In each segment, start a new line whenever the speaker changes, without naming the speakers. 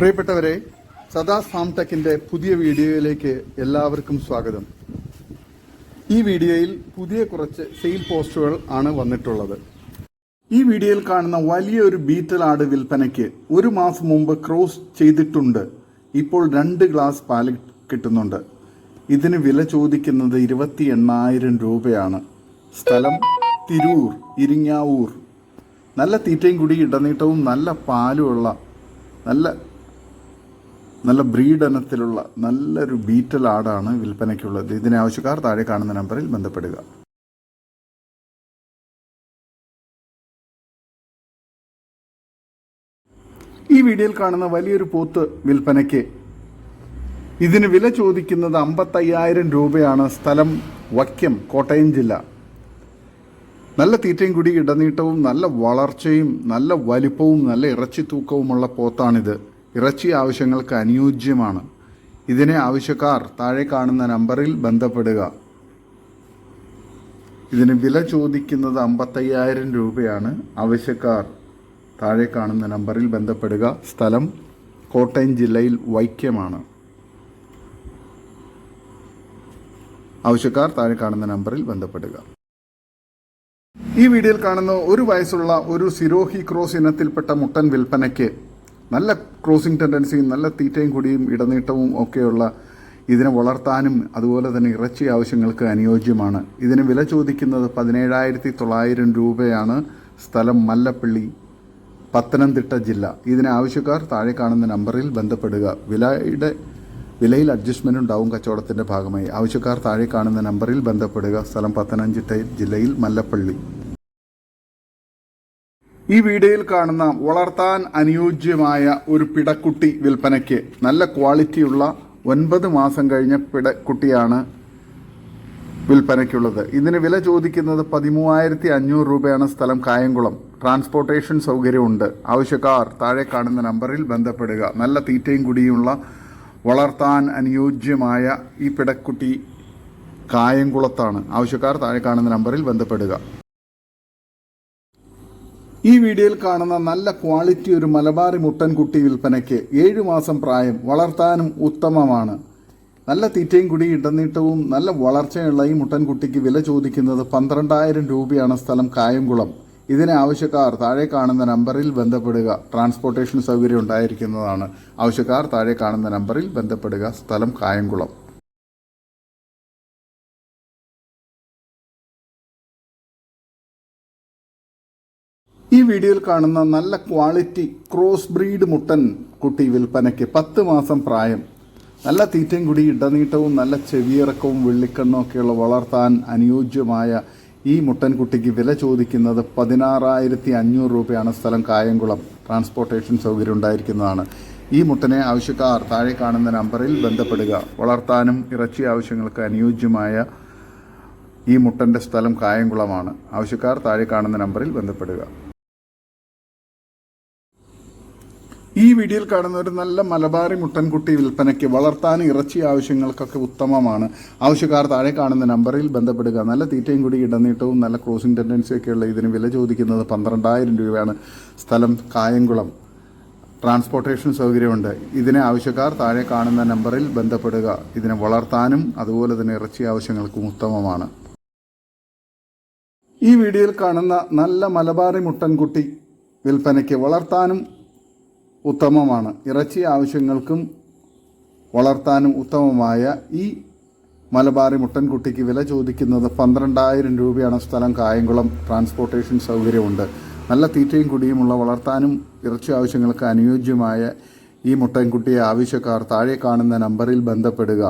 പ്രിയപ്പെട്ടവരെ സദാ ഫാം ടെക്കിന്റെ പുതിയ വീഡിയോയിലേക്ക് എല്ലാവർക്കും സ്വാഗതം. ഈ വീഡിയോയിൽ പുതിയ കുറച്ച് സെയിൽ പോസ്റ്റുകൾ ആണ് വന്നിട്ടുള്ളത്. ഈ വീഡിയോയിൽ കാണുന്ന വലിയൊരു ബീറ്റൽ ആട് വിൽപ്പനയ്ക്ക് ഒരു മാസം മുമ്പ് ക്രോസ് ചെയ്തിട്ടുണ്ട്. ഇപ്പോൾ രണ്ട് ഗ്ലാസ് പാൽ കിട്ടുന്നുണ്ട്. ഇതിന് വില ചോദിക്കുന്നത് ഇരുപത്തി എണ്ണായിരം രൂപയാണ്. സ്ഥലം തിരൂർ ഇരിങ്ങാവൂർ. നല്ല തീറ്റയും കുടി ഇടനീട്ടവും നല്ല പാലുമുള്ള നല്ല നല്ല ബ്രീഡ് ഇനത്തിലുള്ള നല്ലൊരു ബീറ്റൽ ആടാണ് വിൽപ്പനയ്ക്കുള്ളത്. ഇതിന് ആവശ്യക്കാർ താഴെ കാണുന്ന നമ്പറിൽ ബന്ധപ്പെടുക. ഈ വീഡിയോയിൽ കാണുന്ന വലിയൊരു പോത്ത് വിൽപ്പനയ്ക്ക് ഇതിന് വില ചോദിക്കുന്നത് അമ്പത്തയ്യായിരം രൂപയാണ് സ്ഥലം വക്യം കോട്ടയം ജില്ല. നല്ല തീറ്റയും കൂടി ഇടനീട്ടവും നല്ല വളർച്ചയും നല്ല വലിപ്പവും നല്ല ഇറച്ചി തൂക്കവുമുള്ള പോത്താണിത്. ഇറച്ചി ആവശ്യങ്ങൾക്ക് അനുയോജ്യമാണ്. ഇതിനെ ആവശ്യക്കാർ താഴെ കാണുന്ന നമ്പറിൽ ബന്ധപ്പെടുക. ഇതിന് വില ചോദിക്കുന്നത് അമ്പത്തയ്യായിരം രൂപയാണ്. ആവശ്യക്കാർ താഴെ കാണുന്ന നമ്പറിൽ ബന്ധപ്പെടുക. സ്ഥലം കോട്ടയം ജില്ലയിൽ വൈക്കമാണ് ആവശ്യക്കാർ താഴെ കാണുന്ന നമ്പറിൽ ബന്ധപ്പെടുക. ഈ വീഡിയോയിൽ കാണുന്ന ഒരു വയസ്സുള്ള ഒരു സിരോഹി ക്രോസ് ഇനത്തിൽപ്പെട്ട മുട്ടൻ വിൽപ്പനയ്ക്ക് നല്ല ക്രോസിംഗ് ടെൻഡൻസിയും നല്ല തീറ്റയും കൂടിയും ഇടനീട്ടവും ഒക്കെയുള്ള ഇതിനെ വളർത്താനും അതുപോലെ തന്നെ ഇറച്ചി ആവശ്യങ്ങൾക്ക് അനുയോജ്യമാണ്. ഇതിന് വില ചോദിക്കുന്നത് പതിനേഴായിരത്തി തൊള്ളായിരം രൂപയാണ്. സ്ഥലം മല്ലപ്പള്ളി പത്തനംതിട്ട ജില്ല. ഇതിന് ആവശ്യക്കാർ താഴെ കാണുന്ന നമ്പറിൽ ബന്ധപ്പെടുക. വിലയുടെ വിലയിൽ അഡ്ജസ്റ്റ്മെന്റ് ഉണ്ടാവും കച്ചവടത്തിന്റെ ഭാഗമായി. ആവശ്യക്കാർ താഴെ കാണുന്ന നമ്പറിൽ ബന്ധപ്പെടുക. സ്ഥലം പത്തനംതിട്ട ജില്ലയിൽ മല്ലപ്പള്ളി. ഈ വീഡിയോയിൽ കാണുന്ന വളർത്താൻ അനുയോജ്യമായ ഒരു പിടക്കുട്ടി വിൽപ്പനയ്ക്ക് നല്ല ക്വാളിറ്റിയുള്ള ഒൻപത് മാസം കഴിഞ്ഞ പിടക്കുട്ടിയാണ് വിൽപ്പനയ്ക്കുള്ളത്. ഇതിന് വില ചോദിക്കുന്നത് പതിമൂവായിരത്തി അഞ്ഞൂറ് രൂപയാണ് സ്ഥലം കായംകുളം. ട്രാൻസ്പോർട്ടേഷൻ സൗകര്യമുണ്ട്. ആവശ്യക്കാർ താഴെ കാണുന്ന നമ്പറിൽ ബന്ധപ്പെടുക. നല്ല തീറ്റയും കുടിയുമുള്ള വളർത്താൻ അനുയോജ്യമായ ഈ പിടക്കുട്ടി കായംകുളത്താണ്. ആവശ്യക്കാർ താഴെ കാണുന്ന നമ്പറിൽ ബന്ധപ്പെടുക. ഈ വീഡിയോയിൽ കാണുന്ന നല്ല ക്വാളിറ്റി ഒരു മലബാറി മുട്ടൻകുട്ടി വിൽപ്പനയ്ക്ക് ഏഴു മാസം പ്രായം വളർത്താനും ഉത്തമമാണ്. നല്ല തീറ്റയും കുടി ഇടനീട്ടവും നല്ല വളർച്ചയുള്ള ഈ മുട്ടൻകുട്ടിക്ക് വില ചോദിക്കുന്നത് പന്ത്രണ്ടായിരം രൂപയാണ് സ്ഥലം കായംകുളം. ഇതിന് ആവശ്യക്കാർ താഴെ കാണുന്ന നമ്പറിൽ ബന്ധപ്പെടുക. ട്രാൻസ്പോർട്ടേഷൻ സൗകര്യം ഉണ്ടായിരിക്കുന്നതാണ്. ആവശ്യക്കാർ താഴെ കാണുന്ന നമ്പറിൽ ബന്ധപ്പെടുക. സ്ഥലം കായംകുളം. ഈ വീഡിയോയിൽ കാണുന്ന നല്ല ക്വാളിറ്റി ക്രോസ് ബ്രീഡ് മുട്ടൻ കുട്ടി വിൽപ്പനയ്ക്ക് പത്ത് മാസം പ്രായം. നല്ല തീറ്റയും കുടി ഇടനീട്ടവും നല്ല ചെവിയിറക്കവും വെള്ളിക്കണ്ണും ഒക്കെയുള്ള വളർത്താൻ അനുയോജ്യമായ ഈ മുട്ടൻകുട്ടിക്ക് വില ചോദിക്കുന്നത് പതിനാറായിരത്തി അഞ്ഞൂറ് രൂപയാണ് സ്ഥലം കായംകുളം. ട്രാൻസ്പോർട്ടേഷൻ സൗകര്യം ഉണ്ടായിരിക്കുന്നതാണ്. ഈ മുട്ടനെ ആവശ്യക്കാർ താഴെ കാണുന്ന നമ്പറിൽ ബന്ധപ്പെടുക. വളർത്താനും ഇറച്ചി ആവശ്യങ്ങൾക്ക് അനുയോജ്യമായ ഈ മുട്ടന്റെ സ്ഥലം കായംകുളമാണ്. ആവശ്യക്കാർ താഴെ കാണുന്ന നമ്പറിൽ ബന്ധപ്പെടുക. ഈ വീഡിയോയിൽ കാണുന്ന ഒരു നല്ല മലബാറി മുട്ടൻകുട്ടി വിൽപ്പനയ്ക്ക് വളർത്താൻ ഇറച്ചി ആവശ്യങ്ങൾക്കൊക്കെ ഉത്തമമാണ്. ആവശ്യക്കാർ താഴെ കാണുന്ന നമ്പറിൽ ബന്ധപ്പെടുക. നല്ല തീറ്റയും കൂടി ഇടനീട്ടവും നല്ല ക്രോസിംഗ് ടെൻഡൻസിയൊക്കെയുള്ള ഇതിന് വില ചോദിക്കുന്നത് പന്ത്രണ്ടായിരം രൂപയാണ്. സ്ഥലം കായംകുളം. ട്രാൻസ്പോർട്ടേഷൻ സൗകര്യമുണ്ട്. ഇതിനെ ആവശ്യക്കാർ താഴെ കാണുന്ന നമ്പറിൽ ബന്ധപ്പെടുക. ഇതിനെ വളർത്താനും അതുപോലെ തന്നെ ഇറച്ചി ആവശ്യങ്ങൾക്കും ഉത്തമമാണ്. ഈ വീഡിയോയിൽ കാണുന്ന നല്ല മലബാറി മുട്ടൻകുട്ടി വിൽപ്പനയ്ക്ക് വളർത്താനും ഉത്തമമാണ്. ഇറച്ചി ആവശ്യങ്ങൾക്കും വളർത്താനും ഉത്തമമായ ഈ മലബാറി മുട്ടൻകുട്ടിക്ക് വില ചോദിക്കുന്നത് പന്ത്രണ്ടായിരം രൂപയാണ് സ്ഥലം കായംകുളം ട്രാൻസ്പോർട്ടേഷൻ സൗകര്യമുണ്ട്. നല്ല തീറ്റയും കുടിയുമുള്ള വളർത്താനും ഇറച്ചി ആവശ്യങ്ങൾക്ക് അനുയോജ്യമായ ഈ മുട്ടൻകുട്ടിയെ ആവശ്യക്കാർ താഴെ കാണുന്ന നമ്പറിൽ ബന്ധപ്പെടുക.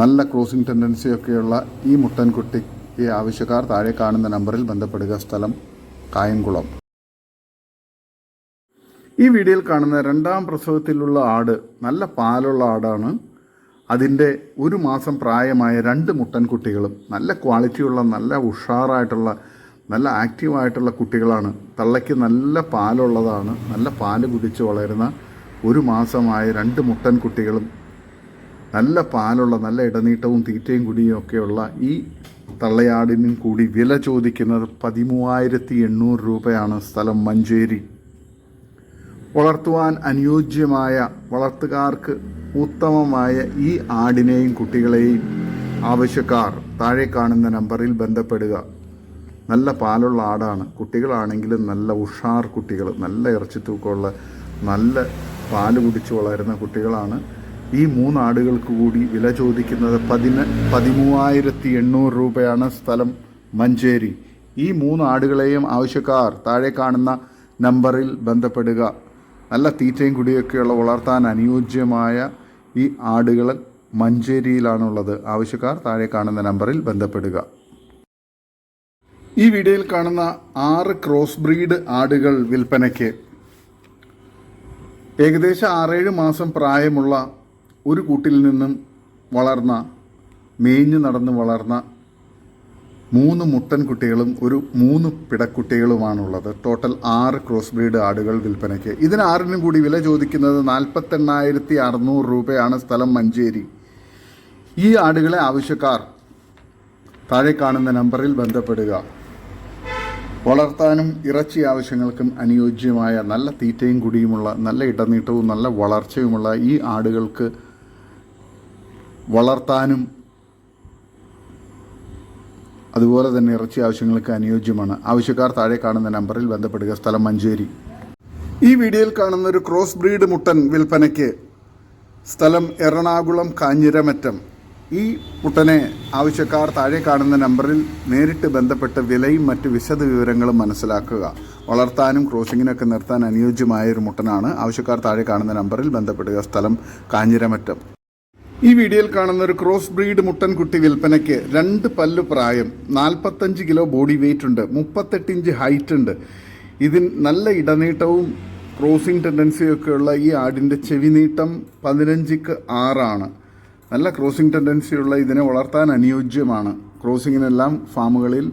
നല്ല ക്രോസിംഗ് ടെൻഡൻസിയൊക്കെയുള്ള ഈ മുട്ടൻകുട്ടിയെ ആവശ്യക്കാർ താഴെ കാണുന്ന നമ്പറിൽ ബന്ധപ്പെടുക. സ്ഥലം കായംകുളം. ഈ വീഡിയോയിൽ കാണുന്ന രണ്ടാം പ്രസവത്തിലുള്ള ആട് നല്ല പാലുള്ള ആടാണ്. അതിന്റെ ഒരു മാസം പ്രായമായ രണ്ട് മുട്ടൻകുട്ടികളും നല്ല ക്വാളിറ്റിയുള്ള നല്ല ഉഷാറായിട്ടുള്ള നല്ല ആക്റ്റീവായിട്ടുള്ള കുട്ടികളാണ്. തള്ളയ്ക്ക് നല്ല പാലുള്ളതാണ്. നല്ല പാൽ കുടിച്ച് വളരുന്ന ഒരു മാസമായ രണ്ട് മുട്ടൻകുട്ടികളും നല്ല പാലുള്ള നല്ല ഇടനീട്ടവും തീറ്റയും കുടിയും ഒക്കെയുള്ള ഈ തള്ളയാടിനും കൂടി വില ചോദിക്കുന്നത് പതിമൂവായിരത്തി എണ്ണൂറ് രൂപയാണ് സ്ഥലം മഞ്ചേരി. വളർത്തുവാൻ അനുയോജ്യമായ വളർത്തുകാർക്ക് ഉത്തമമായ ഈ ആടിനെയും കുട്ടികളെയും ആവശ്യക്കാർ താഴെ കാണുന്ന നമ്പറിൽ ബന്ധപ്പെടുക. നല്ല പാലുള്ള ആടാണ്. കുട്ടികളാണെങ്കിലും നല്ല ഉഷാർ കുട്ടികൾ നല്ല ഇറച്ചി തൂക്കമുള്ള നല്ല പാൽ കുടിച്ച് വളരുന്ന കുട്ടികളാണ്. ഈ മൂന്ന് ആടുകൾക്ക് കൂടി വില ചോദിക്കുന്നത് പതിന പതിമൂവായിരത്തി എണ്ണൂറ് രൂപയാണ് സ്ഥലം മഞ്ചേരി. ഈ മൂന്ന് ആടുകളെയും ആവശ്യക്കാർ താഴെ കാണുന്ന നമ്പറിൽ ബന്ധപ്പെടുക. നല്ല തീറ്റയും കുടിയൊക്കെയുള്ള വളർത്താൻ അനുയോജ്യമായ ഈ ആടുകൾ മഞ്ചേരിയിലാണുള്ളത്. ആവശ്യക്കാർ താഴെ കാണുന്ന നമ്പറിൽ ബന്ധപ്പെടുക. ഈ വീഡിയോയിൽ കാണുന്ന ആറ് ക്രോസ് ബ്രീഡ് ആടുകൾ വിൽപ്പനയ്ക്ക് ഏകദേശം ആറേഴ് മാസം പ്രായമുള്ള ഒരു കൂട്ടിൽ നിന്നും വളർന്ന മേഞ്ഞു നടന്ന് വളർന്ന മൂന്ന് മുട്ടൻ കുട്ടികളും ഒരു മൂന്ന് പിടക്കുട്ടികളുമാണുള്ളത്. ടോട്ടൽ ആറ് ക്രോസ് ബ്രീഡ് ആടുകൾ വിൽപ്പനയ്ക്ക്. ഇതിന് ആറിനും കൂടി വില ചോദിക്കുന്നത് നാൽപ്പത്തെണ്ണായിരത്തി അറുന്നൂറ് രൂപയാണ് സ്ഥലം മഞ്ചേരി. ഈ ആടുകളെ ആവശ്യക്കാർ താഴെ കാണുന്ന നമ്പറിൽ ബന്ധപ്പെടുക. വളർത്താനും ഇറച്ചി ആവശ്യങ്ങൾക്കും അനുയോജ്യമായ നല്ല തീറ്റയും കുടിയുമുള്ള നല്ല ഇടനീട്ടവും നല്ല വളർച്ചയുമുള്ള ഈ ആടുകൾക്ക് വളർത്താനും അതുപോലെ തന്നെ ഇറച്ചി ആവശ്യങ്ങൾക്ക് അനുയോജ്യമാണ്. ആവശ്യക്കാർ താഴെ കാണുന്ന നമ്പറിൽ ബന്ധപ്പെടുക. സ്ഥലം മഞ്ചേരി. ഈ വീഡിയോയിൽ കാണുന്ന ഒരു ക്രോസ് ബ്രീഡ് മുട്ടൻ വിൽപ്പനയ്ക്ക് സ്ഥലം എറണാകുളം കാഞ്ഞിരമറ്റം. ഈ മുട്ടനെ ആവശ്യക്കാർ താഴെ കാണുന്ന നമ്പറിൽ നേരിട്ട് ബന്ധപ്പെട്ട് വിലയും മറ്റ് വിശദ വിവരങ്ങളും മനസ്സിലാക്കുക. വളർത്താനും ക്രോസിങ്ങിനൊക്കെ നിർത്താൻ അനുയോജ്യമായ ഒരു മുട്ടനാണ്. ആവശ്യക്കാർ താഴെ കാണുന്ന നമ്പറിൽ ബന്ധപ്പെടുക. സ്ഥലം കാഞ്ഞിരമറ്റം. ഈ വീഡിയോയിൽ കാണുന്ന ഒരു ക്രോസ് ബ്രീഡ് മുട്ടൻ കുട്ടി വിൽപ്പനയ്ക്ക് രണ്ട് പല്ലു പ്രായം നാൽപ്പത്തഞ്ച് കിലോ ബോഡി വെയിറ്റ് ഉണ്ട് മുപ്പത്തെട്ട് ഇഞ്ച് ഹൈറ്റ് ഉണ്ട്. ഇതിന് നല്ല ഇടനീട്ടവും ക്രോസിംഗ് ടെൻഡൻസിയൊക്കെയുള്ള ഈ ആടിന്റെ ചെവി നീട്ടം പതിനഞ്ചിക്ക് ആറാണ്. നല്ല ക്രോസിംഗ് ടെൻഡൻസിയുള്ള ഇതിനെ വളർത്താൻ അനുയോജ്യമാണ്. ക്രോസിങ്ങിനെല്ലാം ഫാമുകളിൽ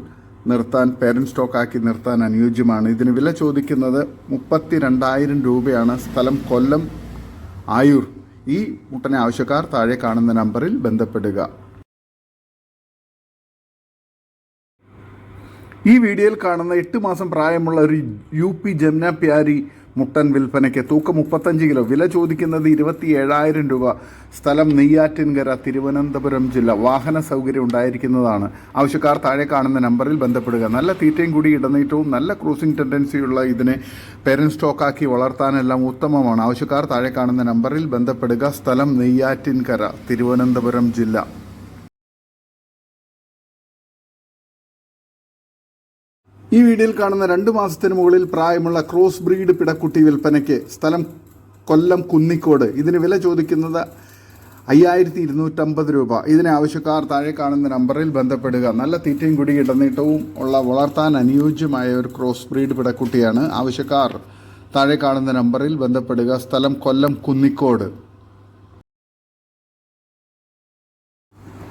നിർത്താൻ പേരന്റ് സ്റ്റോക്കാക്കി നിർത്താൻ അനുയോജ്യമാണ്. ഇതിന് വില ചോദിക്കുന്നത് മുപ്പത്തി രണ്ടായിരം രൂപയാണ്. സ്ഥലം കൊല്ലം ആയൂർ. ഈ മുട്ടനെ ആവശ്യക്കാർ താഴെ കാണുന്ന നമ്പറിൽ ബന്ധപ്പെടുക. ഈ വീഡിയോയിൽ കാണുന്ന എട്ട് മാസം പ്രായമുള്ള ഒരു യു പി ജമുന പ്യാരി മുട്ടൻ വിൽപ്പനയ്ക്ക് തൂക്കം മുപ്പത്തഞ്ച് കിലോ. വില ചോദിക്കുന്നത് ഇരുപത്തി ഏഴായിരം രൂപ. സ്ഥലം നെയ്യാറ്റിൻകര തിരുവനന്തപുരം ജില്ല. വാഹന സൗകര്യം ഉണ്ടായിരിക്കുന്നതാണ്. ആവശ്യക്കാർ താഴെ കാണുന്ന നമ്പറിൽ ബന്ധപ്പെടുക. നല്ല തീറ്റയും കൂടി ഇടനീറ്റവും നല്ല ക്രൂസിംഗ് ടെൻഡൻസിയുള്ള ഇതിനെ പേരന്റ് സ്റ്റോക്കാക്കി വളർത്താനെല്ലാം ഉത്തമമാണ്. ആവശ്യക്കാർ താഴെ കാണുന്ന നമ്പറിൽ ബന്ധപ്പെടുക. സ്ഥലം നെയ്യാറ്റിൻകര തിരുവനന്തപുരം ജില്ല. ഈ വീഡിയോയിൽ കാണുന്ന രണ്ട് മാസത്തിന് മുകളിൽ പ്രായമുള്ള ക്രോസ് ബ്രീഡ് പിടക്കുട്ടി വിൽപ്പനയ്ക്ക് സ്ഥലം കൊല്ലം കുന്നിക്കോട്. ഇതിന് വില ചോദിക്കുന്നത് അയ്യായിരത്തി ഇരുന്നൂറ്റമ്പത് രൂപ. ഇതിന് ആവശ്യക്കാർ താഴെ കാണുന്ന നമ്പറിൽ ബന്ധപ്പെടുക. നല്ല തീറ്റയും കുടി ഇടനീട്ടവും ഉള്ള വളർത്താൻ അനുയോജ്യമായ ഒരു ക്രോസ് ബ്രീഡ് പിടക്കുട്ടിയാണ് ആവശ്യക്കാർ. താഴെ കാണുന്ന നമ്പറിൽ ബന്ധപ്പെടുക. സ്ഥലം കൊല്ലം കുന്നിക്കോട്.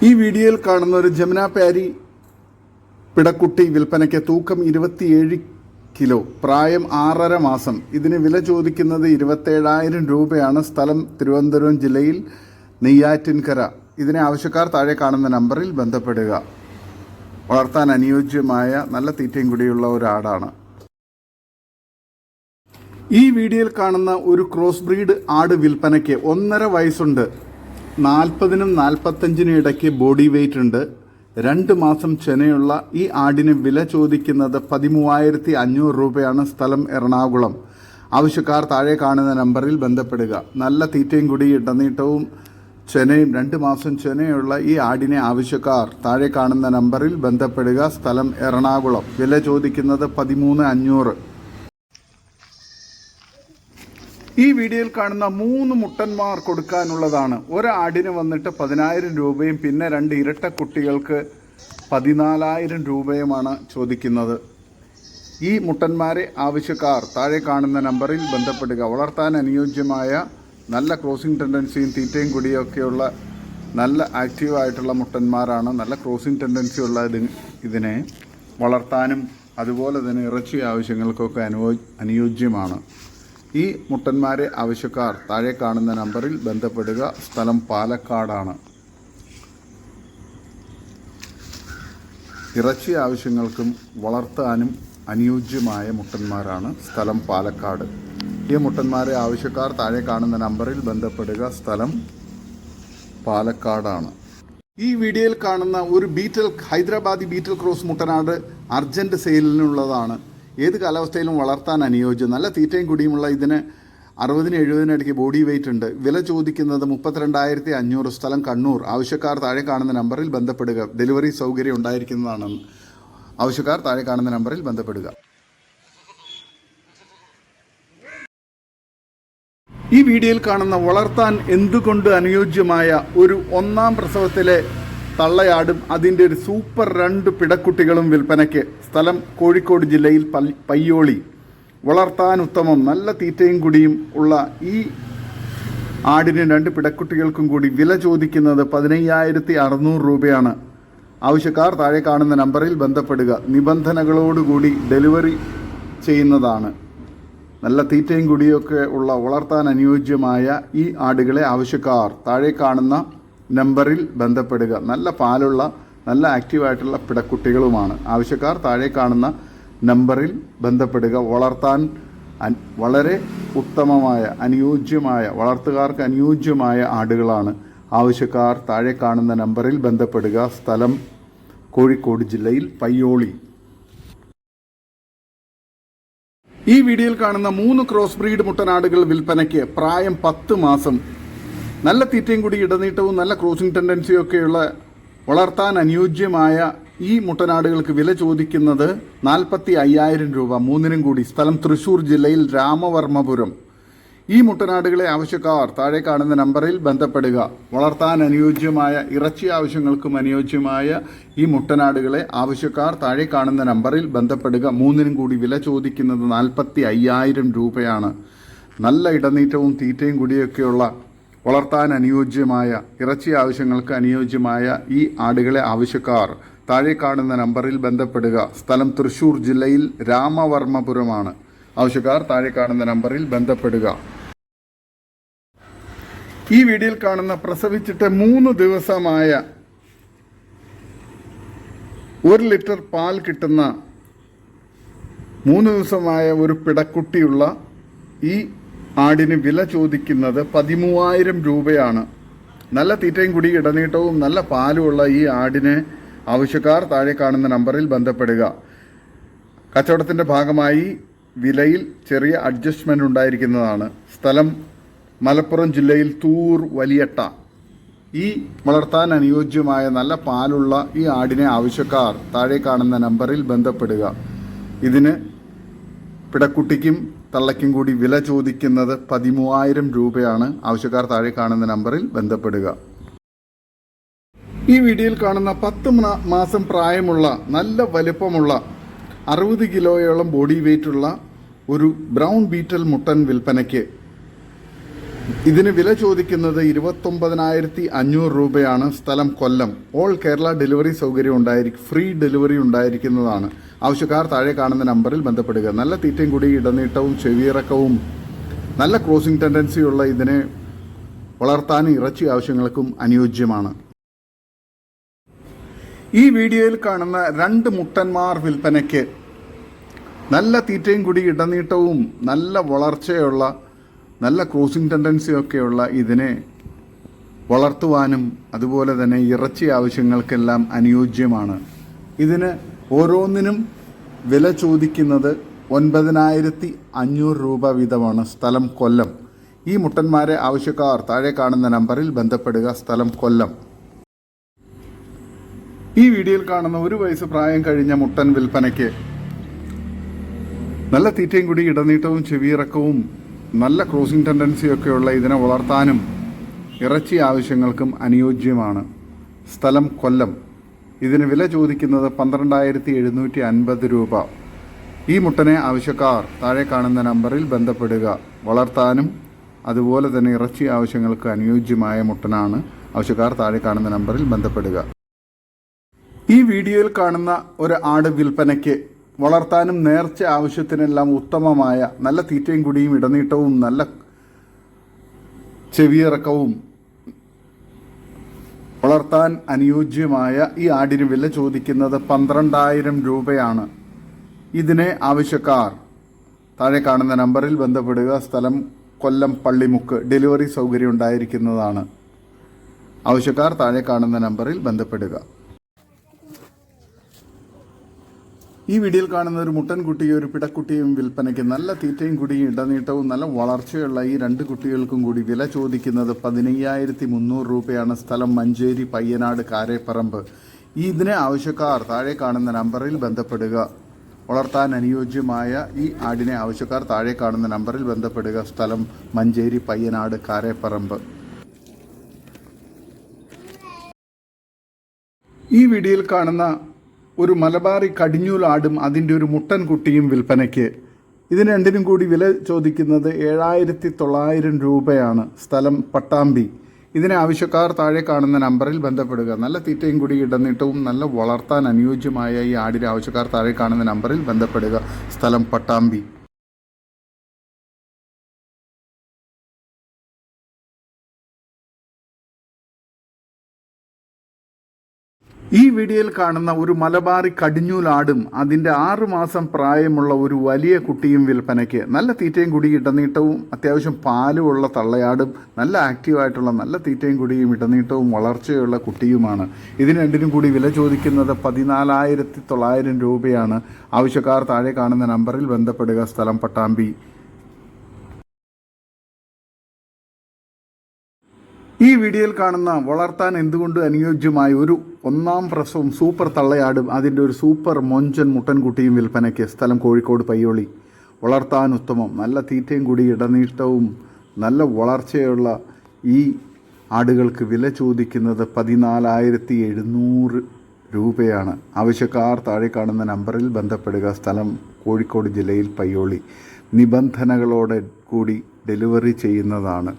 ഈ വീഡിയോയിൽ കാണുന്ന ഒരു ജമുന പാരി പിടക്കുട്ടി വിൽപ്പനയ്ക്ക് തൂക്കം ഇരുപത്തിയേഴ് കിലോ. പ്രായം ആറര മാസം. ഇതിന് വില ചോദിക്കുന്നത് ഇരുപത്തേഴായിരം രൂപയാണ്. സ്ഥലം തിരുവനന്തപുരം ജില്ലയിൽ നെയ്യാറ്റിൻകര. ഇതിനെ ആവശ്യക്കാർ താഴെ കാണുന്ന നമ്പറിൽ ബന്ധപ്പെടുക. വളർത്താൻ അനുയോജ്യമായ നല്ല തീറ്റയും കൂടിയുള്ള ഒരാടാണ്. ഈ വീഡിയോയിൽ കാണുന്ന ഒരു ക്രോസ് ബ്രീഡ് ആട് വിൽപ്പനയ്ക്ക് ഒന്നര വയസ്സുണ്ട്. നാൽപ്പതിനും നാൽപ്പത്തഞ്ചിനും ഇടയ്ക്ക് ബോഡി വെയിറ്റ് ഉണ്ട്. രണ്ട് മാസം ചെനയുള്ള ഈ ആടിന് വില ചോദിക്കുന്നത് പതിമൂവായിരത്തി അഞ്ഞൂറ് രൂപയാണ് സ്ഥലം എറണാകുളം. ആവശ്യക്കാർ താഴെ കാണുന്ന നമ്പറിൽ ബന്ധപ്പെടുക. നല്ല തീറ്റയും കൂടി ഇടനീട്ടവും ചെനയും രണ്ട് മാസം ചെനയുള്ള ഈ ആടിനെ ആവശ്യക്കാർ താഴെ കാണുന്ന നമ്പറിൽ ബന്ധപ്പെടുക. സ്ഥലം എറണാകുളം. വില ചോദിക്കുന്നത് പതിമൂന്ന് അഞ്ഞൂറ്. ഈ വീഡിയോയിൽ കാണുന്ന മൂന്ന് മുട്ടന്മാർ കൊടുക്കാനുള്ളതാണ്. ഒരാടിന് വന്നിട്ട് പതിനായിരം രൂപയും പിന്നെ രണ്ട് ഇരട്ട കുട്ടികൾക്ക് പതിനാലായിരം രൂപയുമാണ് ചോദിക്കുന്നത്. ഈ മുട്ടന്മാരെ ആവശ്യക്കാർ താഴെ കാണുന്ന നമ്പറിൽ ബന്ധപ്പെടുക. വളർത്താൻ അനുയോജ്യമായ നല്ല ക്രോസിംഗ് ടെൻഡൻസിയും തീറ്റയും കുടിയൊക്കെയുള്ള നല്ല ആക്റ്റീവായിട്ടുള്ള മുട്ടന്മാരാണ്. നല്ല ക്രോസിംഗ് ടെൻഡൻസി ഉള്ള ഇത് ഇതിനെ വളർത്താനും അതുപോലെ തന്നെ ഇറച്ചി ആവശ്യങ്ങൾക്കൊക്കെ അനുയോ അനുയോജ്യമാണ്. ഈ മുട്ടന്മാരെ ആവശ്യക്കാർ താഴെ കാണുന്ന നമ്പറിൽ ബന്ധപ്പെടുക. സ്ഥലം പാലക്കാടാണ്. ഇറച്ചി ആവശ്യങ്ങൾക്കും വളർത്താനും അനുയോജ്യമായ മുട്ടന്മാരാണ് സ്ഥലം പാലക്കാട്. ഈ മുട്ടന്മാരെ ആവശ്യക്കാർ താഴെ കാണുന്ന നമ്പറിൽ ബന്ധപ്പെടുക. സ്ഥലം പാലക്കാടാണ്. ഈ വീഡിയോയിൽ കാണുന്ന ഒരു ബീറ്റൽ ഹൈദരാബാദി ബീറ്റൽ ക്രോസ് മുട്ടനാട് അർജന്റ് സെയിലിനുള്ളതാണ്. ഏത് കാലാവസ്ഥയിലും വളർത്താൻ അനുയോജ്യം. നല്ല തീറ്റയും കുടിയുമുള്ള ഇതിന് അറുപതിന് എഴുപതിന് ഇടയ്ക്ക് ബോഡി വെയിറ്റ് ഉണ്ട്. വില ചോദിക്കുന്നത് മുപ്പത്തിരണ്ടായിരത്തി അഞ്ഞൂറ് സ്ഥലം കണ്ണൂർ. ആവശ്യക്കാർ താഴെ കാണുന്ന നമ്പറിൽ ബന്ധപ്പെടുക. ഡെലിവറി സൗകര്യം ഉണ്ടായിരിക്കുന്നതാണ്. ആവശ്യക്കാർ താഴെ കാണുന്ന നമ്പറിൽ ബന്ധപ്പെടുക. ഈ വീഡിയോയിൽ കാണുന്ന വളർത്താൻ എന്തുകൊണ്ട് അനുയോജ്യമായ ഒരു ഒന്നാം പ്രസവത്തിലെ തള്ളയാടും അതിന്റെ ഒരു സൂപ്പർ രണ്ട് പിടക്കുട്ടികളും വിൽപ്പനയ്ക്ക് സ്ഥലം കോഴിക്കോട് ജില്ലയിൽ പയ്യോളി. വളർത്താൻ ഉത്തമം നല്ല തീറ്റയും കുടിയും ഉള്ള ഈ ആടിന് രണ്ട് പിടക്കുട്ടികൾക്കും കൂടി വില ചോദിക്കുന്നത് പതിനയ്യായിരത്തി അറുന്നൂറ് രൂപയാണ്. ആവശ്യക്കാർ താഴെ കാണുന്ന നമ്പറിൽ ബന്ധപ്പെടുക. നിബന്ധനകളോടുകൂടി ഡെലിവറി ചെയ്യുന്നതാണ്. നല്ല തീറ്റയും കുടിയൊക്കെ ഉള്ള വളർത്താൻ അനുയോജ്യമായ ഈ ആടുകളെ ആവശ്യക്കാർ താഴെ കാണുന്ന നമ്പറിൽ ബന്ധപ്പെടുക. നല്ല പാലുള്ള നല്ല ആക്റ്റീവായിട്ടുള്ള പിടക്കുട്ടികളുമാണ്. ആവശ്യക്കാർ താഴെ കാണുന്ന നമ്പറിൽ ബന്ധപ്പെടുക. വളർത്താൻ വളരെ ഉത്തമമായ അനുയോജ്യമായ വളർത്തുകാർക്ക് അനുയോജ്യമായ ആടുകളാണ്. ആവശ്യക്കാർ താഴെ കാണുന്ന നമ്പറിൽ ബന്ധപ്പെടുക. സ്ഥലം കോഴിക്കോട് ജില്ലയിൽ പയ്യോളി. ഈ വീഡിയോയിൽ കാണുന്ന മൂന്ന് ക്രോസ് ബ്രീഡ് മുട്ടനാടുകൾ വിൽപ്പനയ്ക്ക് പ്രായം പത്ത് മാസം. നല്ല തീറ്റയും കൂടി ഇടനീട്ടവും നല്ല ക്രോസിംഗ് ടെൻഡൻസിയും ഒക്കെയുള്ള വളർത്താൻ അനുയോജ്യമായ ഈ മുട്ടനാടുകൾക്ക് വില ചോദിക്കുന്നത് നാൽപ്പത്തി അയ്യായിരം രൂപ. മൂന്നിനും കൂടി. സ്ഥലം തൃശൂർ ജില്ലയിൽ രാമവർമ്മപുരം. ഈ മുട്ടനാടുകളെ ആവശ്യക്കാർ താഴെ കാണുന്ന നമ്പറിൽ ബന്ധപ്പെടുക. വളർത്താൻ അനുയോജ്യമായ ഇറച്ചി ആവശ്യങ്ങൾക്കും അനുയോജ്യമായ ഈ മുട്ടനാടുകളെ ആവശ്യക്കാർ താഴെ കാണുന്ന നമ്പറിൽ ബന്ധപ്പെടുക. മൂന്നിനും കൂടി വില ചോദിക്കുന്നത് നാൽപ്പത്തി അയ്യായിരം രൂപയാണ്. നല്ല ഇടനീറ്റവും തീറ്റയും കൂടിയൊക്കെയുള്ള വളർത്താൻ അനുയോജ്യമായ ഇറച്ചി ആവശ്യങ്ങൾക്ക് അനുയോജ്യമായ ഈ ആടുകളെ ആവശ്യക്കാർ താഴെ കാണുന്ന നമ്പറിൽ ബന്ധപ്പെടുക. സ്ഥലം തൃശൂർ ജില്ലയിൽ രാമവർമ്മപുരമാണ്. ആവശ്യക്കാർ താഴെ കാണുന്ന നമ്പറിൽ ബന്ധപ്പെടുക. ഈ വീഡിയോയിൽ കാണുന്ന പ്രസവിച്ചിട്ട് മൂന്ന് ദിവസമായ ഒരു ലിറ്റർ പാൽ കിട്ടുന്ന മൂന്ന് ദിവസമായ ഒരു പിടക്കുട്ടിയുള്ള ഈ ആടിന് വില ചോദിക്കുന്നത് പതിമൂവായിരം രൂപയാണ്. നല്ല തീറ്റയും കുടി ഇടനീട്ടവും നല്ല പാലുമുള്ള ഈ ആടിന് ആവശ്യക്കാർ താഴെ കാണുന്ന നമ്പറിൽ ബന്ധപ്പെടുക. കച്ചവടത്തിന്റെ ഭാഗമായി വിലയിൽ ചെറിയ അഡ്ജസ്റ്റ്മെന്റ് ഉണ്ടായിരിക്കുന്നതാണ്. സ്ഥലം മലപ്പുറം ജില്ലയിൽ തൂർ വലിയട്ട. ഈ വളർത്താൻ അനുയോജ്യമായ നല്ല പാലുള്ള ഈ ആടിനെ ആവശ്യക്കാർ താഴെ കാണുന്ന നമ്പറിൽ ബന്ധപ്പെടുക. ഇതിന് പിടക്കുട്ടിക്കും തള്ളയ്ക്കും കൂടി വില ചോദിക്കുന്നത് പതിമൂവായിരം രൂപയാണ്. ആവശ്യക്കാർ താഴെ കാണുന്ന നമ്പറിൽ ബന്ധപ്പെടുക. ഈ വീഡിയോയിൽ കാണുന്ന പത്ത് മാസം പ്രായമുള്ള നല്ല വലുപ്പമുള്ള അറുപത് കിലോയോളം ബോഡി വെയിറ്റുള്ള ഒരു ബ്രൗൺ ബീറ്റൽ മുട്ടൻ വിൽപ്പനയ്ക്ക് ഇതിന് വില ചോദിക്കുന്നത് ഇരുപത്തൊമ്പതിനായിരത്തി അഞ്ഞൂറ് രൂപയാണ്. സ്ഥലം കൊല്ലം. ഓൾ കേരള ഡെലിവറി സൗകര്യം ഉണ്ടായിരിക്കും ഫ്രീ ഡെലിവറി ഉണ്ടായിരിക്കുന്നതാണ്. ആവശ്യക്കാർ താഴെ കാണുന്ന നമ്പറിൽ ബന്ധപ്പെടുക. നല്ല തീറ്റയും കൂടി ഇടനീട്ടവും ചെവിയിറക്കവും നല്ല ക്രോസിംഗ് ടെൻഡൻസിയുള്ള ഇതിനെ വളർത്താനും ഇറച്ചി ആവശ്യങ്ങൾക്കും അനുയോജ്യമാണ്. ഈ വീഡിയോയിൽ കാണുന്ന രണ്ട് മുട്ടന്മാർ വിൽപ്പനയ്ക്ക് നല്ല തീറ്റയും കൂടി ഇടനീട്ടവും നല്ല വളർച്ചയുള്ള നല്ല ക്രോസിംഗ് ടെൻഡൻസിയൊക്കെയുള്ള ഇതിനെ വളർത്തുവാനും അതുപോലെ തന്നെ ഇറച്ചി ആവശ്യങ്ങൾക്കെല്ലാം അനുയോജ്യമാണ്. ഇതിന് ഓരോന്നിനും വില ചോദിക്കുന്നത് ഒൻപതിനായിരത്തി അഞ്ഞൂറ് രൂപ വീതമാണ്. സ്ഥലം കൊല്ലം. ഈ മുട്ടന്മാരെ ആവശ്യക്കാർ താഴെ കാണുന്ന നമ്പറിൽ ബന്ധപ്പെടുക. സ്ഥലം കൊല്ലം. ഈ വീഡിയോയിൽ കാണുന്ന ഒരു വയസ്സ് പ്രായം കഴിഞ്ഞ മുട്ടൻ വിൽപ്പനയ്ക്ക് നല്ല തീറ്റയും കൂടി ഇടനീട്ടവും ചെവിയിറക്കവും നല്ല ക്രോസിംഗ് ടെൻഡൻസിയൊക്കെയുള്ള ഇതിനെ വളർത്താനും ഇറച്ചി ആവശ്യങ്ങൾക്കും അനുയോജ്യമാണ്. സ്ഥലം കൊല്ലം. ഇതിന് വില ചോദിക്കുന്നത് പന്ത്രണ്ടായിരത്തി എഴുന്നൂറ്റി അൻപത് രൂപ. ഈ മുട്ടനെ ആവശ്യക്കാർ താഴെ കാണുന്ന നമ്പറിൽ ബന്ധപ്പെടുക. വളർത്താനും അതുപോലെ തന്നെ ഇറച്ചി ആവശ്യങ്ങൾക്ക് അനുയോജ്യമായ മുട്ടനാണ് ആവശ്യക്കാർ താഴെ കാണുന്ന നമ്പറിൽ ബന്ധപ്പെടുക. ഈ വീഡിയോയിൽ കാണുന്ന ഒരു ആട് വിൽപ്പനയ്ക്ക് വളർത്താനും നേർച്ച ആവശ്യത്തിനെല്ലാം ഉത്തമമായ നല്ല തീറ്റയും കുടിയും ഇടനീട്ടവും നല്ല ചെവിയിറക്കവും വളർത്താൻ അനുയോജ്യമായ ഈ ആടിന് വില ചോദിക്കുന്നത് പന്ത്രണ്ടായിരം രൂപയാണ്. ഇതിനെ ആവശ്യക്കാർ താഴെ കാണുന്ന നമ്പറിൽ ബന്ധപ്പെടുക. സ്ഥലം കൊല്ലം പള്ളിമുക്ക്. ഡെലിവറി സൗകര്യം ഉണ്ടായിരിക്കുന്നതാണ്. ആവശ്യക്കാർ താഴെ കാണുന്ന നമ്പറിൽ ബന്ധപ്പെടുക. ഈ വീഡിയോയിൽ കാണുന്ന ഒരു മുട്ടൻ കുട്ടിയും ഒരു പിടക്കുട്ടിയും വിൽപ്പനയ്ക്ക് നല്ല തീറ്റയും കുടിയും ഇടനീട്ടവും നല്ല വളർച്ചയുള്ള ഈ രണ്ട് കുട്ടികൾക്കും കൂടി വില ചോദിക്കുന്നത് പതിനയ്യായിരത്തി മുന്നൂറ് രൂപയാണ് സ്ഥലം മഞ്ചേരി പയ്യനാട് കാരേപ്പറമ്പ്. ഇതിനെ ആവശ്യക്കാർ താഴെ കാണുന്ന നമ്പറിൽ ബന്ധപ്പെടുക. വളർത്താൻ അനുയോജ്യമായ ഈ ആടിനെ ആവശ്യക്കാർ താഴെ കാണുന്ന നമ്പറിൽ ബന്ധപ്പെടുക. സ്ഥലം മഞ്ചേരി പയ്യനാട് കാരേപ്പറമ്പ്. ഈ വീഡിയോയിൽ കാണുന്ന ഒരു മലബാറി കടിഞ്ഞൂലാടും അതിന്റെ ഒരു മുട്ടൻ കുട്ടിയും വിൽപ്പനയ്ക്ക്. ഇതിന് രണ്ടിനും കൂടി വില ചോദിക്കുന്നത് ഏഴായിരത്തി തൊള്ളായിരം രൂപയാണ്. സ്ഥലം പട്ടാമ്പി. ഇതിനെ ആവശ്യക്കാർ താഴെ കാണുന്ന നമ്പറിൽ ബന്ധപ്പെടുക. നല്ല തീറ്റയും കൂടി ഇടനീട്ടവും നല്ല വളർത്താൻ അനുയോജ്യമായ ഈ ആടിന്റെ ആവശ്യക്കാർ താഴെ കാണുന്ന നമ്പറിൽ ബന്ധപ്പെടുക. സ്ഥലം പട്ടാമ്പി. ഈ വീഡിയോയിൽ കാണുന്ന ഒരു മലബാറി കടിഞ്ഞൂലാടും അതിന്റെ ആറുമാസം പ്രായമുള്ള ഒരു വലിയ കുട്ടിയും വിൽപ്പനയ്ക്ക് നല്ല തീറ്റയും കുടി ഇടനീട്ടവും അത്യാവശ്യം പാലുമുള്ള തള്ളയാടും നല്ല ആക്റ്റീവായിട്ടുള്ള നല്ല തീറ്റയും കുടിയും ഇടനീട്ടവും വളർച്ചയുള്ള കുട്ടിയുമാണ്. ഇതിന് രണ്ടിനും കൂടി വില ചോദിക്കുന്നത് പതിനാലായിരത്തി തൊള്ളായിരം രൂപയാണ്. ആവശ്യക്കാർ താഴെ കാണുന്ന നമ്പറിൽ ബന്ധപ്പെടുക. സ്ഥലം പട്ടാമ്പി. ഈ വീഡിയോയിൽ കാണുന്ന വളർത്താൻ എന്തുകൊണ്ട് അനുയോജ്യമായ ഒരു ഒന്നാം പ്രസവം സൂപ്പർ തള്ളയാടും അതിന്റെ ഒരു സൂപ്പർ മൊഞ്ചൻ മുട്ടൻകുട്ടിയും വിൽപ്പനയ്ക്ക് സ്ഥലം കോഴിക്കോട് പയ്യോളി. വളർത്താൻ ഉത്തമം. നല്ല തീറ്റയും കൂടി ഇടനീട്ടവും നല്ല വളർച്ചയുള്ള ഈ ആടുകൾക്ക് വില ചോദിക്കുന്നത് പതിനാലായിരത്തി എഴുന്നൂറ് രൂപയാണ്. ആവശ്യക്കാർ താഴെ കാണുന്ന നമ്പറിൽ ബന്ധപ്പെടുക. സ്ഥലം കോഴിക്കോട് ജില്ലയിൽ പയ്യോളി. നിബന്ധനകളോടെ കൂടി ഡെലിവറി ചെയ്യുന്നതാണ്.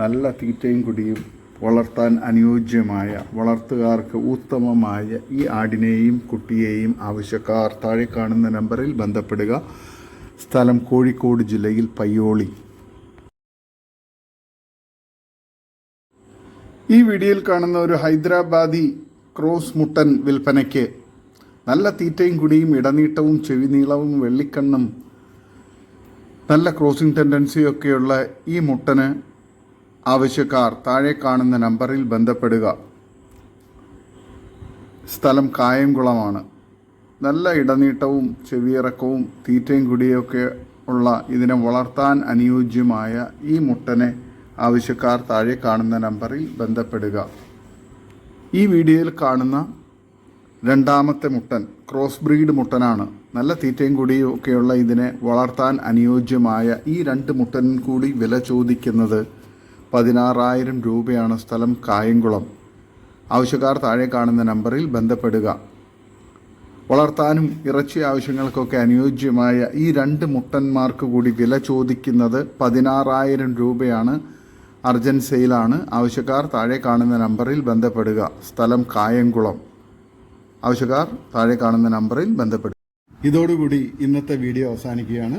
നല്ല തീറ്റയും കുടിയും വളർത്താൻ അനുയോജ്യമായ വളർത്തുകാർക്ക് ഉത്തമമായ ഈ ആടിനെയും കുട്ടിയെയും ആവശ്യക്കാർ താഴെ കാണുന്ന നമ്പറിൽ ബന്ധപ്പെടുക. സ്ഥലം കോഴിക്കോട് ജില്ലയിൽ പയ്യോളി. ഈ വീഡിയോയിൽ കാണുന്ന ഒരു ഹൈദരാബാദി ക്രോസ് മുട്ടൻ വിൽപ്പനയ്ക്ക് നല്ല തീറ്റയും കുടിയും ഇടനീട്ടവും ചെവി നീളവും വെള്ളിക്കണ്ണും നല്ല ക്രോസിംഗ് ടെൻഡൻസിയൊക്കെയുള്ള ഈ മുട്ടന് ആവശ്യക്കാർ താഴെ കാണുന്ന നമ്പറിൽ ബന്ധപ്പെടുക. സ്ഥലം കായംകുളമാണ്. നല്ല ഇടനീട്ടവും ചെവിയിറക്കവും തീറ്റയും കുടിയൊക്കെ ഉള്ള ഇതിനെ വളർത്താൻ അനുയോജ്യമായ ഈ മുട്ടനെ ആവശ്യക്കാർ താഴെ കാണുന്ന നമ്പറിൽ ബന്ധപ്പെടുക. ഈ വീഡിയോയിൽ കാണുന്ന രണ്ടാമത്തെ മുട്ടൻ ക്രോസ് ബ്രീഡ് മുട്ടനാണ്. നല്ല തീറ്റയും കൂടിയും ഒക്കെയുള്ള ഇതിനെ വളർത്താൻ അനുയോജ്യമായ ഈ രണ്ട് മുട്ടനും കൂടി വില ചോദിക്കുന്നത് പതിനാറായിരം രൂപയാണ് സ്ഥലം കായംകുളം. ആവശ്യക്കാർ താഴെ കാണുന്ന നമ്പറിൽ ബന്ധപ്പെടുക. വളർത്താനും ഇറച്ചി ആവശ്യങ്ങൾക്കൊക്കെ അനുയോജ്യമായ ഈ രണ്ട് മുട്ടന്മാർക്ക് കൂടി വില ചോദിക്കുന്നത് പതിനാറായിരം രൂപയാണ്. അർജൻ സെയിലാണ്. ആവശ്യക്കാർ താഴെ കാണുന്ന നമ്പറിൽ ബന്ധപ്പെടുക. സ്ഥലം കായംകുളം. ആവശ്യക്കാർ താഴെ കാണുന്ന നമ്പറിൽ ബന്ധപ്പെടുക. ഇതോടുകൂടി ഇന്നത്തെ വീഡിയോ അവസാനിക്കുകയാണ്.